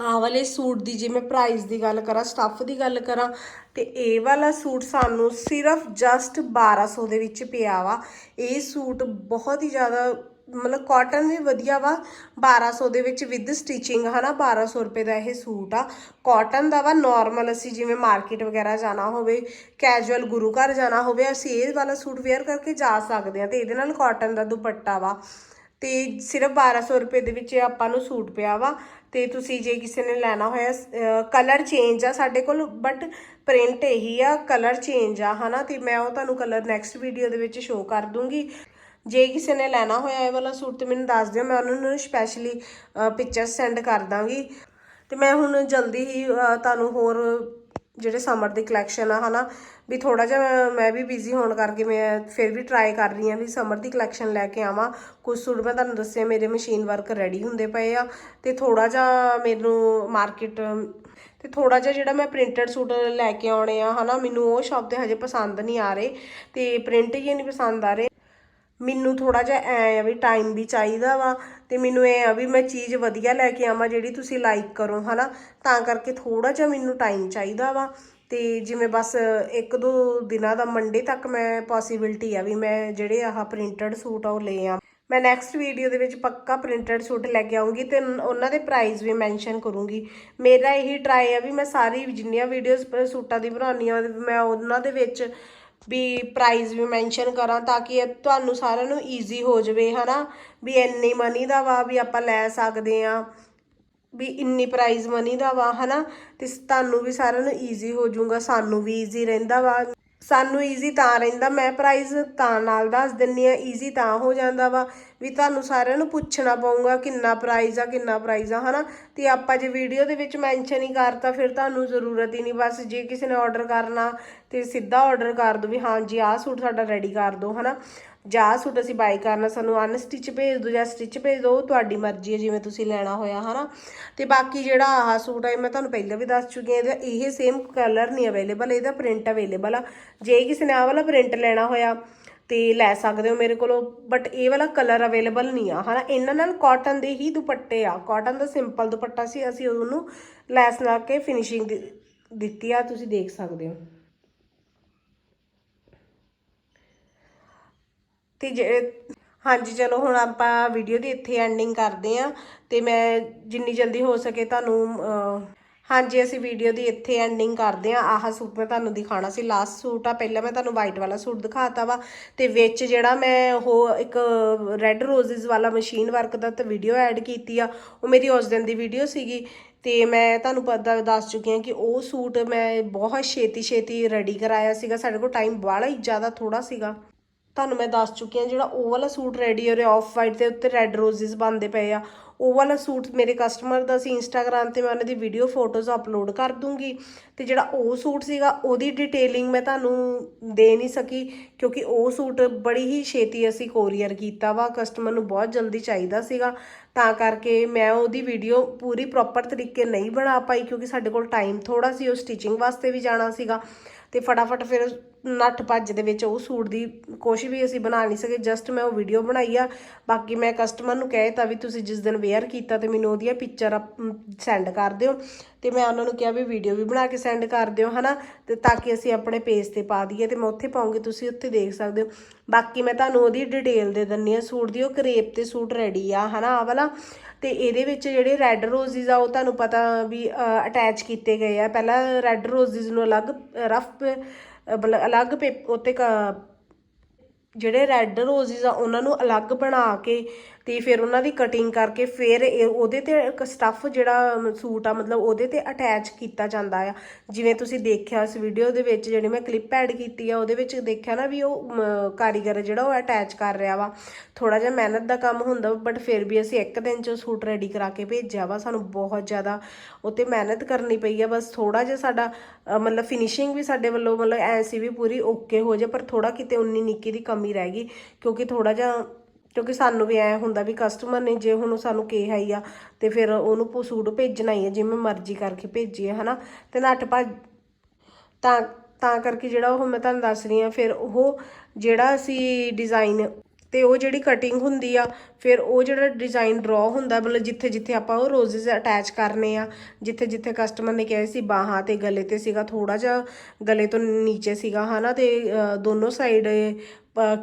ਆਹ ਵਾਲੇ ਸੂਟ ਦੀ ਜੇ ਮੈਂ ਪ੍ਰਾਈਸ ਦੀ ਗੱਲ ਕਰਾਂ ਸਟੱਫ ਦੀ ਗੱਲ ਕਰਾਂ, ਤੇ ਇਹ ਵਾਲਾ ਸੂਟ ਸਾਨੂੰ ਸਿਰਫ ਜਸਟ 1200 ਦੇ ਵਿੱਚ ਪਿਆ ਵਾ। ਇਹ ਸੂਟ ਬਹੁਤ ਹੀ ਜ਼ਿਆਦਾ, ਮਤਲਬ ਕਾਟਨ ਵੀ ਵਧੀਆ ਵਾ 1200 ਦੇ ਵਿੱਚ ਵਿਦ ਸਟਿਚਿੰਗ ਹਨਾ 1200 ਰੁਪਏ ਦਾ ਇਹ ਸੂਟ ਆ। ਕਾਟਨ ਦਾ ਵਾ ਨਾਰਮਲ ਅਸੀਂ ਜਿਵੇਂ ਮਾਰਕੀਟ ਵਗੈਰਾ ਜਾਣਾ ਹੋਵੇ ਕੈਜੂਅਲ ਗੁਰੂ ਘਰ ਜਾਣਾ ਹੋਵੇ, ਅਸੀਂ ਇਹ ਵਾਲਾ ਸੂਟ ਵੇਅਰ ਕਰਕੇ ਜਾ ਸਕਦੇ ਆ ਤੇ ਇਹਦੇ ਨਾਲ ਕਾਟਨ ਦਾ ਦੁਪੱਟਾ ਵਾ। ਤੇ ਸਿਰਫ 1200 ਰੁਪਏ ਦੇ ਵਿੱਚ ਆਪਾਂ ਨੂੰ ਸੂਟ ਪਿਆ ਵਾ। ਤੇ ਤੁਸੀਂ ਜੇ ਕਿਸੇ ਨੇ ਲੈਣਾ ਹੋਇਆ ਕਲਰ ਚੇਂਜ ਆ ਸਾਡੇ ਕੋਲ ਬਟ ਪ੍ਰਿੰਟ ਇਹੀ ਆ ਕਲਰ ਚੇਂਜ ਆ, ਹਨਾ? ਤੇ ਮੈਂ ਉਹ ਤੁਹਾਨੂੰ ਕਲਰ ਨੈਕਸਟ ਵੀਡੀਓ ਦੇ ਵਿੱਚ ਸ਼ੋਅ ਕਰ ਦੂੰਗੀ। ਜੇ ਕਿਸੇ ਨੇ ਲੈਣਾ ਹੋਇਆ ਇਹ ਵਾਲਾ ਸੂਟ ਤੇ ਮੈਨੂੰ ਦੱਸ ਦਿਓ, ਮੈਂ ਉਹਨਾਂ ਨੂੰ ਸਪੈਸ਼ਲੀ ਪਿਕਚਰ ਸੈਂਡ ਕਰ ਦਾਂਗੀ। ਤੇ ਮੈਂ ਹੁਣ ਜਲਦੀ ਹੀ ਤੁਹਾਨੂੰ ਹੋਰ ਜਿਹੜੇ ਸਮਰ ਦੀ ਕਲੈਕਸ਼ਨ ਆ, ਹਨਾ, ਵੀ ਥੋੜਾ ਜਿਹਾ ਮੈਂ- ਵੀ ਬਿਜ਼ੀ ਹੋਣ ਕਰਕੇ ਮੈਂ ਫਿਰ ਵੀ ਟਰਾਈ ਕਰ ਰਹੀ ਹਾਂ ਵੀ ਸਮਰ ਦੀ ਕਲੈਕਸ਼ਨ ਲੈ ਕੇ ਆਵਾਂ। ਕੁਝ ਸੂਟ ਮੈਂ ਤੁਹਾਨੂੰ ਦੱਸਿਆ, ਮੇਰੇ ਮਸ਼ੀਨ ਵਰਕ ਰੈਡੀ ਹੁੰਦੇ ਪਏ ਆ ਤੇ ਥੋੜਾ ਜਿਹਾ ਮੈਨੂੰ ਮਾਰਕੀਟ ਤੇ ਥੋੜਾ ਜਿਹਾ ਜਿਹੜਾ ਮੈਂ ਪ੍ਰਿੰਟਡ ਸੂਟ ਲੈ ਕੇ ਆਉਣੇ ਆ, ਹਨਾ, ਮੈਨੂੰ ਉਹ ਸ਼ਾਪ ਤੇ ਹਜੇ ਪਸੰਦ ਨਹੀਂ ਆ ਰਹੇ ਤੇ ਪ੍ਰਿੰਟ ਹੀ ਨਹੀਂ ਪਸੰਦ ਆ ਰਹੇ। ਮੈਨੂੰ ਥੋੜਾ ਜਿਹਾ ਐ ਆ ਵੀ ਟਾਈਮ ਵੀ ਚਾਹੀਦਾ ਵਾ ਤੇ ਮੈਨੂੰ ਇਹ ਆ ਵੀ ਮੈਂ ਚੀਜ਼ ਵਧੀਆ ਲੈ ਕੇ ਆਵਾਂ ਜਿਹੜੀ ਤੁਸੀਂ ਲਾਈਕ ਕਰੋ, ਹਨਾ? ਤਾਂ ਕਰਕੇ ਥੋੜਾ ਜਿਹਾ ਮੈਨੂੰ ਟਾਈਮ ਚਾਹੀਦਾ ਵਾ। ਤੇ ਜਿਵੇਂ ਬਸ ਇੱਕ ਦੋ ਦਿਨਾਂ ਦਾ ਮੰਡੇ ਤੱਕ ਮੈਂ ਪੋਸੀਬਿਲਟੀ ਆ ਵੀ ਮੈਂ ਜਿਹੜੇ ਆਹ ਪ੍ਰਿੰਟਡ ਸੂਟ ਆ ਉਹ ਲੈ ਆ ਮੈਂ ਨੈਕਸਟ ਵੀਡੀਓ ਦੇ ਵਿੱਚ ਪੱਕਾ ਪ੍ਰਿੰਟਡ ਸੂਟ ਲੈ ਕੇ ਆਉਂਗੀ ਤੇ ਉਹਨਾਂ ਦੇ ਪ੍ਰਾਈਸ ਵੀ ਮੈਂਸ਼ਨ ਕਰੂੰਗੀ। ਮੇਰਾ ਇਹੀ ਟਰਾਈ ਆ ਵੀ ਮੈਂ ਸਾਰੀ ਜਿੰਨੀਆਂ ਵੀਡੀਓਜ਼ ਸੂਟਾਂ ਦੀ ਬਣਾਉਣੀ ਆ ਮੈਂ ਉਹਨਾਂ ਦੇ ਵਿੱਚ ਵੀ ਪ੍ਰਾਈਸ ਵੀ ਮੈਂਸ਼ਨ ਕਰਾਂ ਤਾਂ ਕਿ ਤੁਹਾਨੂੰ ਸਾਰਿਆਂ ਨੂੰ ਈਜ਼ੀ ਹੋ ਜਾਵੇ, ਹਨਾ? ਵੀ ਇੰਨੀ ਮਨੀ ਦਾ ਵਾ ਵੀ ਆਪਾਂ ਲੈ ਸਕਦੇ ਆ ਵੀ ਇੰਨੀ ਪ੍ਰਾਈਸ ਮਨੀ ਦਾ ਵਾ, ਹਨਾ? ਤੇ ਤੁਹਾਨੂੰ ਵੀ ਸਾਰਿਆਂ ਨੂੰ ਈਜ਼ੀ ਹੋ ਜਾਊਗਾ, ਸਾਨੂੰ ਵੀ ਈਜ਼ੀ ਰਹਿੰਦਾ ਵਾ। ਸਾਨੂੰ ਈਜ਼ੀ ਤਾਂ ਰਹਿੰਦਾ, ਮੈਂ ਪ੍ਰਾਈਸ ਤਾਂ ਨਾਲ ਦੱਸ ਦਿੰਨੀ ਆ ਈਜ਼ੀ ਤਾਂ ਹੋ ਜਾਂਦਾ ਵਾ। ਵੀ ਤੁਹਾਨੂੰ ਸਾਰਿਆਂ ਨੂੰ ਪੁੱਛਣਾ ਪਊਗਾ ਕਿੰਨਾ ਪ੍ਰਾਈਸ ਆ, ਕਿੰਨਾ ਪ੍ਰਾਈਸ ਆ, ਹਨਾ? ਤੇ ਆਪਾਂ ਜੇ ਵੀਡੀਓ ਦੇ ਵਿੱਚ ਮੈਂਸ਼ਨ ਹੀ ਕਰਤਾ, ਫਿਰ ਤੁਹਾਨੂੰ ਜ਼ਰੂਰਤ ਹੀ ਨਹੀਂ, ਬਸ ਜੇ ਕਿਸੇ ਨੇ ਆਰਡਰ ਕਰਨਾ ਤੇ ਸਿੱਧਾ ਆਰਡਰ ਕਰ ਦੋ ਵੀ ਹਾਂਜੀ ਆਹ ਸੂਟ ਸਾਡਾ ਰੈਡੀ ਕਰ ਦਿਓ ਹਨਾ? ਜਾਂ ਸੂਟ ਅਸੀਂ ਬਾਈ ਕਰਨਾ, ਸਾਨੂੰ ਅਨਸਟਿਚ ਭੇਜ ਦਿਓ ਜਾਂ ਸਟਿਚ ਭੇਜ ਦਿਓ, ਉਹ ਤੁਹਾਡੀ ਮਰਜ਼ੀ ਹੈ, ਜਿਵੇਂ ਤੁਸੀਂ ਲੈਣਾ ਹੋਇਆ, ਹਨਾ? ਤੇ ਬਾਕੀ ਜਿਹੜਾ ਆਹ ਸੂਟ ਹੈ, ਮੈਂ ਤੁਹਾਨੂੰ ਪਹਿਲਾਂ ਵੀ ਦੱਸ ਚੁੱਕੀ ਹਾਂ, ਇਹਦਾ ਇਹ ਸੇਮ ਕਲਰ ਨਹੀਂ ਅਵੇਲੇਬਲ ਇਹਦਾ ਪ੍ਰਿੰਟ ਅਵੇਲੇਬਲ ਆ। ਜੇ ਕਿਸੇ ਨੇ ਆਹ ਵਾਲਾ ਪ੍ਰਿੰਟ ਲੈਣਾ ਹੋਇਆ, ਤੇ ਲੈ ਸਕਦੇ ਹੋ ਮੇਰੇ ਕੋਲੋਂ ਬਟ ਇਹ ਵਾਲਾ ਕਲਰ ਅਵੇਲੇਬਲ ਨਹੀਂ ਆ, ਹਨਾ? ਇਹਨਾਂ ਨਾਲ ਕਾਟਨ ਦੇ ਹੀ ਦੁਪੱਟੇ ਆ। ਕਾਟਨ ਦਾ ਸਿੰਪਲ ਦੁਪੱਟਾ ਸੀ, ਅਸੀਂ ਉਹਨੂੰ ਲੈਸ ਲਾ ਕੇ ਫਿਨਿਸ਼ਿੰਗ ਦਿੱਤੀ ਆ, ਤੁਸੀਂ ਦੇਖ ਸਕਦੇ ਹੋ। ਤੇ ਜੇ ਹਾਂਜੀ, ਚਲੋ ਹੁਣ ਆਪਾਂ ਵੀਡੀਓ ਦੀ ਇੱਥੇ ਐਂਡਿੰਗ ਕਰਦੇ ਆਂ ਤੇ ਮੈਂ ਜਿੰਨੀ ਜਲਦੀ ਹੋ ਸਕੇ ਤੁਹਾਨੂੰ ਹਾਂਜੀ, ਅਸੀਂ ਵੀਡੀਓ ਦੀ ਇੱਥੇ ਐਂਡਿੰਗ ਕਰਦੇ ਆਂ ਆਹ ਸੂਟ ਮੈਂ ਤੁਹਾਨੂੰ ਦਿਖਾਣਾ ਸੀ। ਲਾਸਟ ਸੂਟ ਆ। ਪਹਿਲਾਂ ਮੈਂ ਤੁਹਾਨੂੰ ਵਾਈਟ ਵਾਲਾ ਸੂਟ ਦਿਖਾਤਾ ਵਾ ਤੇ ਵਿੱਚ ਜਿਹੜਾ ਮੈਂ ਉਹ ਇੱਕ ਰੈੱਡ ਰੋਜ਼ਸ ਵਾਲਾ ਮਸ਼ੀਨ ਵਰਕ ਦਾ ਤੇ ਵੀਡੀਓ ਐਡ ਕੀਤੀ ਆ। ਉਹ ਮੇਰੀ ਉਸ ਦਿਨ ਦੀ ਵੀਡੀਓ ਸੀਗੀ ਤੇ ਮੈਂ ਤੁਹਾਨੂੰ ਪਤਾ ਦੱਸ ਚੁੱਕੀ ਹਾਂ ਕਿ ਉਹ ਸੂਟ ਮੈਂ ਬਹੁਤ ਛੇਤੀ ਛੇਤੀ ਰੈਡੀ ਕਰਾਇਆ ਸੀਗਾ। ਸਾਡੇ ਕੋਲ ਟਾਈਮ ਵਾਲਾ ਹੀ ਜ਼ਿਆਦਾ ਥੋੜਾ ਸੀਗਾ। ਤੁਹਾਨੂੰ ਮੈਂ ਦੱਸ ਚੁੱਕੀ ਹਾਂ, ਜਿਹੜਾ ਉਹ ਵਾਲਾ ਸੂਟ ਰੈਡੀ ਹੋ ਰਿਹਾ ਆਫ ਵਾਈਟ ਦੇ ਉੱਤੇ ਰੈੱਡ ਰੋਜ਼ਸ ਬਣਦੇ ਪਏ ਆ। ਉਹ ਵਾਲਾ ਸੂਟ ਮੇਰੇ ਕਸਟਮਰ ਦਾ ਸੀ ਇੰਸਟਾਗ੍ਰam ਤੇ ਮੈਂ ਉਹਨਾਂ ਦੀ ਵੀਡੀਓ ਫੋਟੋਜ਼ ਅਪਲੋਡ ਕਰ ਦੂੰਗੀ। ਤੇ ਜਿਹੜਾ ਉਹ ਸੂਟ ਸੀਗਾ, ਉਹਦੀ ਡਿਟੇਲਿੰਗ ਮੈਂ ਤੁਹਾਨੂੰ ਦੇ ਨਹੀਂ ਸਕੀ, ਕਿਉਂਕਿ ਉਹ ਸੂਟ ਬੜੀ ਹੀ ਛੇਤੀ ਅਸੀਂ ਕੋਰੀਅਰ ਕੀਤਾ ਵਾ ਕਸਟਮਰ ਨੂੰ ਬਹੁਤ ਜਲਦੀ ਚਾਹੀਦਾ ਸੀਗਾ। ਤਾਂ ਕਰਕੇ ਮੈਂ ਉਹਦੀ ਵੀਡੀਓ ਪੂਰੀ ਪ੍ਰੋਪਰ ਤਰੀਕੇ ਨਹੀਂ ਬਣਾ ਪਾਈ, ਕਿਉਂਕਿ ਸਾਡੇ ਕੋਲ ਟਾਈਮ ਥੋੜਾ ਸੀ, ਉਹ ਸਟਿਚਿੰਗ ਵਾਸਤੇ ਵੀ ਜਾਣਾ ਸੀਗਾ। ਤੇ ਫਟਾਫਟ ਫਿਰ ਨੱਠ ਭੱਜ ਦੇ ਵਿੱਚ ਉਹ ਸੂਟ ਦੀ ਕੁਛ ਵੀ ਅਸੀਂ ਬਣਾ ਨਹੀਂ ਸਕੇ ਜਸਟ ਮੈਂ ਉਹ ਵੀਡੀਓ ਬਣਾਈ ਆ। ਬਾਕੀ ਮੈਂ ਕਸਟਮਰ ਨੂੰ ਕਹਿ ਤਾ ਵੀ ਤੁਸੀਂ ਜਿਸ ਦਿਨ ਵੇਅਰ ਕੀਤਾ ਤੇ ਮੈਨੂੰ ਉਹਦੀਆਂ ਪਿਕਚਰ ਸੈਂਡ ਕਰ ਦਿਓ। ਤੇ ਮੈਂ ਉਹਨਾਂ ਨੂੰ ਕਿਹਾ ਵੀ ਵੀਡੀਓ ਵੀ ਬਣਾ ਕੇ ਸੈਂਡ ਕਰ ਦਿਓ, ਹਨਾ? ਤੇ ਤਾਂ ਕਿ ਅਸੀਂ ਆਪਣੇ ਪੇਜ ਤੇ ਪਾ ਦਈਏ ਤੇ ਮੈਂ ਉੱਥੇ ਪਾਉਂਗੀ, ਤੁਸੀਂ ਉੱਥੇ ਦੇਖ ਸਕਦੇ ਹੋ। ਬਾਕੀ ਮੈਂ ਤੁਹਾਨੂੰ ਉਹਦੀ ਡਿਟੇਲ ਦੇ ਦਿੰਨੀ ਆ ਸੂਟ ਦੀ, ਉਹ ਕਰੇਪ ਤੇ ਸੂਟ ਰੈਡੀ ਆ, ਹਨਾ ਆ ਵਾਲਾ। ਤੇ ਇਹਦੇ ਵਿੱਚ ਜਿਹੜੇ ਰੈੱਡ ਰੋਜ਼ਿਸ ਆ, ਉਹ ਤੁਹਾਨੂੰ ਪਤਾ ਵੀ ਅਟੈਚ ਕੀਤੇ ਗਏ ਆ। ਪਹਿਲਾਂ ਰੈੱਡ ਰੋਜ਼ਿਸ ਨੂੰ ਅਲੱਗ ਰਫ ਮਤਲਬ ਅਲੱਗ ਪੇਪ ਉੱਤੇ ਕ- ਜਿਹੜੇ ਰੈੱਡ ਰੋਜ਼ਿਸ ਆ, ਉਹਨਾਂ ਨੂੰ ਅਲੱਗ ਬਣਾ ਕੇ ਤੇ ਫਿਰ ਉਹਨਾਂ ਦੀ ਕਟਿੰਗ ਕਰਕੇ ਫਿਰ ਇਹ- ਉਹਦੇ ਤੇ ਇੱਕ ਸਟੱਫ ਜਿਹੜਾ ਸੂਟ ਆ, ਮਤਲਬ ਉਹਦੇ ਤੇ ਅਟੈਚ ਕੀਤਾ ਜਾਂਦਾ ਆ। ਜਿਵੇਂ ਤੁਸੀਂ ਦੇਖਿਆ ਇਸ ਵੀਡੀਓ ਦੇ ਵਿੱਚ, ਜਿਹੜੀ ਮੈਂ ਕਲਿੱਪ ਐਡ ਕੀਤੀ ਆ, ਉਹਦੇ ਵਿੱਚ ਦੇਖਿਆ ਨਾ ਵੀ ਉਹ ਕਾਰੀਗਰ ਜਿਹੜਾ ਉਹ ਅਟੈਚ ਕਰ ਰਿਹਾ ਵਾ। ਥੋੜਾ ਜਿਹਾ ਮਿਹਨਤ ਦਾ ਕੰਮ ਹੁੰਦਾ ਬਟ ਫਿਰ ਵੀ ਅਸੀਂ ਇੱਕ ਦਿਨ 'ਚ ਸੂਟ ਰੈਡੀ ਕਰਾ ਕੇ ਭੇਜਿਆ ਵਾ। ਸਾਨੂੰ ਬਹੁਤ ਜ਼ਿਆਦਾ ਉੱਤੇ ਮਿਹਨਤ ਕਰਨੀ ਪਈ ਆ, ਬਸ ਥੋੜਾ ਜਿਹਾ ਸਾਡਾ ਮਤਲਬ ਫਿਨਿਸ਼ਿੰਗ ਵੀ ਸਾਡੇ ਵੱਲੋਂ ਮਤਲਬ ਐ ਸੀ ਵੀ ਪੂਰੀ ਓਕੇ ਹੋ ਜਾ, ਪਰ ਥੋੜਾ ਕਿਤੇ ਉਨੀ ਨਿੱਕੀ ਦੀ ਕਮੀ ਰਹਿ ਗਈ, ਕਿਉਂਕਿ ਥੋੜਾ ਜਿਹਾ, ਕਿਉਂਕਿ ਸਾਨੂੰ ਵੀ ਐ ਹੁੰਦਾ ਵੀ ਕਸਟਮਰ ਨੇ ਜੇ ਹੁਣ ਉਹ ਸਾਨੂੰ ਕਿਹਾ ਹੀ ਆ, ਤੇ ਫਿਰ ਉਹਨੂੰ ਪ- ਸੂਟ ਭੇਜਣਾ ਹੀ ਆ, ਜਿਵੇਂ ਮਰਜ਼ੀ ਕਰਕੇ ਭੇਜੀਏ, ਹਨਾ? ਤੇ ਨੱਠ ਭੱਜ, ਤਾਂ ਤਾਂ ਕਰਕੇ ਜਿਹੜਾ ਉਹ ਮੈਂ ਤੁਹਾਨੂੰ ਦੱਸ ਰਹੀ ਆ ਫਿਰ ਉਹ ਜਿਹੜਾ ਅਸੀਂ ਡਿਜ਼ਾਈਨ ਤੇ ਉਹ ਜਿਹੜੀ ਕਟਿੰਗ ਹੁੰਦੀ ਆ ਫਿਰ ਉਹ ਜਿਹੜਾ ਡਿਜ਼ਾਈਨ ਡਰਾ ਹੁੰਦਾ ਮਤਲਬ ਜਿੱਥੇ ਜਿੱਥੇ ਆਪਾਂ ਉਹ ਰੋਜ਼ਸ ਅਟੈਚ ਕਰਨੇ ਆ ਜਿੱਥੇ ਜਿੱਥੇ ਕਸਟਮਰ ਨੇ ਕਿਹਾ ਸੀ ਬਾਹਾਂ ਤੇ ਗਲੇ ਤੇ ਸੀਗਾ ਥੋੜਾ ਜਿਹਾ ਗਲੇ ਤੋਂ ਨੀਚੇ ਸੀਗਾ ਹਨਾ ਤੇ ਅ, ਦੋਨੋਂ ਸਾਈਡ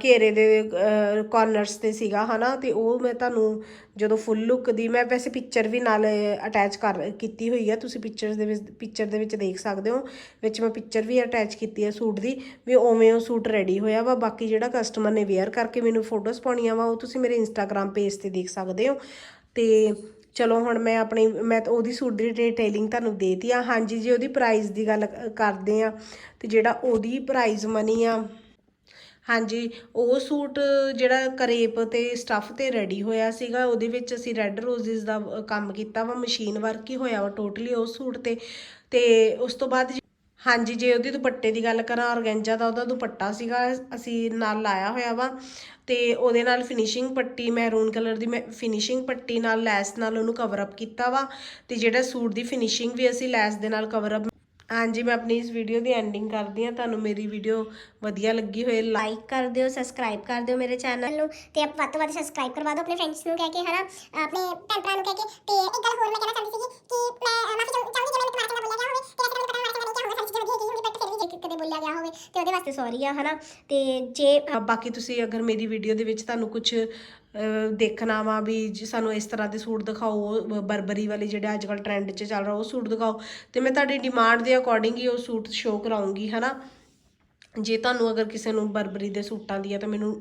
ਘੇਰੇ ਦੇ ਕਾਰਨਰਸ ਤੇ ਸੀਗਾ, ਹਨਾ? ਤੇ ਉਹ ਮੈਂ ਤੁਹਾਨੂੰ ਜਦੋਂ ਫੁੱਲ ਲੁੱਕ ਦੀ, ਮੈਂ ਵੈਸੇ ਪਿਕਚਰ ਵੀ ਨਾਲ ਅਟੈਚ ਕਰ ਕੀਤੀ ਹੋਈ ਆ। ਤੁਸੀਂ ਪਿਕਚਰਸ ਦੇ ਵਿੱਚ ਪਿਕਚਰ ਦੇ ਵਿੱਚ ਦੇਖ ਸਕਦੇ ਹੋ। ਵਿੱਚ ਮੈਂ ਪਿਕਚਰ ਵੀ ਅਟੈਚ ਕੀਤੀ ਹੈ ਸੂਟ ਦੀ, ਵੀ ਉਵੇਂ ਉਹ ਸੂਟ ਰੈਡੀ ਹੋਇਆ ਵਾ। ਬਾਕੀ ਜਿਹੜਾ ਕਸਟਮਰ ਨੇ ਵੇਅਰ ਕਰਕੇ ਮੈਨੂੰ ਫੋਟੋਜ਼ ਪਾਉਣੀਆਂ ਵਾ, ਉਹ ਤੁਸੀਂ ਮੇਰੇ ਇੰਸਟਾਗ੍ਰam ਪੇਜ ਤੇ ਦੇਖ ਸਕਦੇ ਹੋ। ਤੇ ਚਲੋ ਹੁਣ ਮੈਂ ਆਪਣੀ, ਮੈਂ ਤਾਂ ਉਹਦੀ ਸੂਟ ਦੀ ਡਿਟੇਲਿੰਗ ਤੁਹਾਨੂੰ ਦੇਤੀ ਆ। ਹਾਂਜੀ ਜੀ, ਉਹਦੀ ਪ੍ਰਾਈਸ ਦੀ ਗੱਲ ਕਰਦੇ ਆ। ਤੇ ਜਿਹੜਾ ਉਹਦੀ ਪ੍ਰਾਈਸ ਮਨੀ ਆ ਹਾਂਜੀ, ਉਹ ਸੂਟ ਜਿਹੜਾ ਕਰੇਪ ਤੇ ਸਟੱਫ ਤੇ ਰੈਡੀ ਹੋਇਆ ਸੀਗਾ, ਉਹਦੇ ਵਿੱਚ ਅਸੀਂ ਰੈੱਡ ਰੋਜ਼ਿਸ ਦਾ ਕੰਮ ਕੀਤਾ ਵਾ ਮਸ਼ੀਨ ਵਰਕ ਹੀ ਹੋਇਆ ਵਾ ਟੋਟਲੀ ਉਹ ਸੂਟ ਤੇ। ਤੇ ਉਸ ਤੋਂ ਬਾਅਦ ਜੀ- ਹਾਂਜੀ, ਜੇ ਉਹਦੇ ਦੁਪੱਟੇ ਦੀ ਗੱਲ ਕਰਾਂ ਔਰਗੈਂਜਾ ਦਾ ਉਹਦਾ ਦੁਪੱਟਾ ਸੀਗਾ, ਅਸੀਂ ਨਾਲ ਲਾਇਆ ਹੋਇਆ ਵਾ। ਤੇ ਉਹਦੇ ਨਾਲ ਫਿਨਿਸ਼ਿੰਗ ਪੱਟੀ ਮੈਰੂਨ ਕਲਰ ਦੀ ਮੈਂ ਫਿਨਿਸ਼ਿੰਗ ਪੱਟੀ ਨਾਲ, ਲੈਸ ਨਾਲ ਉਹਨੂੰ ਕਵਰ ਅਪ ਕੀਤਾ ਵਾ। ਤੇ ਜਿਹੜਾ ਸੂਟ ਦੀ ਫਿਨਿਸ਼ਿੰਗ ਵੀ ਅਸੀਂ ਲੈਸ ਦੇ ਨਾਲ ਕਵਰ ਅਪ ਹਾਂਜੀ, ਮੈਂ ਆਪਣੀ ਇਸ ਵੀਡੀਓ ਦੀ ਐਂਡਿੰਗ ਕਰਦੀ ਹਾਂ। ਤੁਹਾਨੂੰ ਮੇਰੀ ਵੀਡੀਓ ਵਧੀਆ ਲੱਗੀ ਹੋਏ ਲਾਈਕ ਕਰ ਦਿਓ ਸਬਸਕ੍ਰਾਈਬ ਕਰ ਦਿਓ ਮੇਰੇ ਚੈਨਲ ਨੂੰ ਤੇ ਆਪ ਵੱਧ ਤੋਂ ਵੱਧ ਸਬਸਕ੍ਰਾਈਬ ਕਰਵਾ ਦਿਓ, ਆਪਣੇ ਫਰੈਂਡਸ ਨੂੰ ਕਹਿ ਕੇ, ਹਨਾ? ਆਪਣੇ ਭੈਣ ਭਰਾ ਨੂੰ ਕਹਿ ਕੇ। ਤੇ ਇੱਕ ਗੱਲ ਹੋਰ ਮੈਂ ਕਹਿਣਾ ਚਾਹੁੰਦੀ ਸੀਗੀ ਕਿ ਮੈਂ ਮਾਫੀ ਚਾਹੁੰਦੀ ਜੇ ਮੈਂ ਤੁਹਾਡਾ ਬੋਲਿਆ ਗਿਆ ਹੋਵੇ, ਤੇ ਵੈਸੇ ਮੈਨੂੰ ਪਤਾ ਮਾੜਾ ਬੋਲਿਆ ਗਿਆ ਹੋਵੇ ਤੇ ਉਹਦੇ ਵਾਸਤੇ ਸੌਰੀ ਆ, ਹਨਾ? ਤੇ ਜੇ ਬਾਕੀ ਤੁਸੀਂ ਅਗਰ ਮੇਰੀ ਵੀਡੀਓ ਦੇ ਵਿੱਚ ਤੁਹਾਨੂੰ ਕੁਝ ਦੇਖਣਾ ਵਾ ਵੀ ਸਾਨੂੰ ਇਸ ਤਰ੍ਹਾਂ ਦੇ ਸੂਟ ਦਿਖਾਓ ਬਰਬਰੀ ਵਾਲੇ ਜਿਹੜੇ ਅੱਜ ਕੱਲ ਟ੍ਰੈਂਡ 'ਚ ਚੱਲ ਰਿਹਾ ਉਹ ਸੂਟ ਦਿਖਾਓ ਤੇ ਮੈਂ ਤੁਹਾਡੀ ਡਿਮਾਂਡ ਦੇ ਅਕੋਰਡਿੰਗ ਹੀ ਉਹ ਸੂਟ ਸ਼ੋਅ ਕਰਾਉਂਗੀ, ਹਨਾ? ਜੇ ਤੁਹਾਨੂੰ ਅਗਰ ਕਿਸੇ ਨੂੰ ਬਰਬਰੀ ਦੇ ਸੂਟਾਂ ਦੀ ਹੈ ਤਾਂ ਮੈਨੂੰ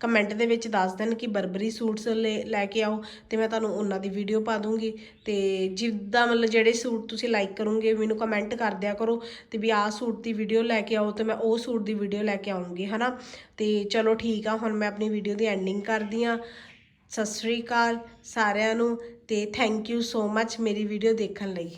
ਕਮੈਂਟ ਦੇ ਵਿੱਚ ਦੱਸ ਦੇਣ ਕਿ ਬਰਬਰੀ ਸੂਟਸ ਲੈ ਲੈ ਕੇ ਆਓ ਤੇ ਮੈਂ ਤੁਹਾਨੂੰ ਉਹਨਾਂ ਦੀ ਵੀਡੀਓ ਪਾ ਦੂੰਗੀ। ਤੇ ਜਿੱਦਾਂ ਮਤਲਬ ਜਿਹੜੇ ਸੂਟ ਤੁਸੀਂ ਲਾਈਕ ਕਰੋਗੇ, ਮੈਨੂੰ ਕਮੈਂਟ ਕਰ ਦਿਆ ਕਰੋ ਤੇ ਵੀ ਆਹ ਸੂਟ ਦੀ ਵੀਡੀਓ ਲੈ ਕੇ ਆਓ ਤੇ ਮੈਂ ਉਹ ਸੂਟ ਦੀ ਵੀਡੀਓ ਲੈ ਕੇ ਆਉਂਗੀ, ਹਨਾ? ਤੇ ਚਲੋ ਠੀਕ ਆ, ਹੁਣ ਮੈਂ ਆਪਣੀ ਵੀਡੀਓ ਦੀ ਐਂਡਿੰਗ ਕਰਦੀ ਆ। ਸਤਿ ਸ੍ਰੀ ਅਕਾਲ ਸਾਰਿਆਂ ਨੂੰ ਤੇ ਥੈਂਕ ਯੂ ਸੋ ਮੱਚ ਮੇਰੀ ਵੀਡੀਓ ਦੇਖਣ ਲਈ।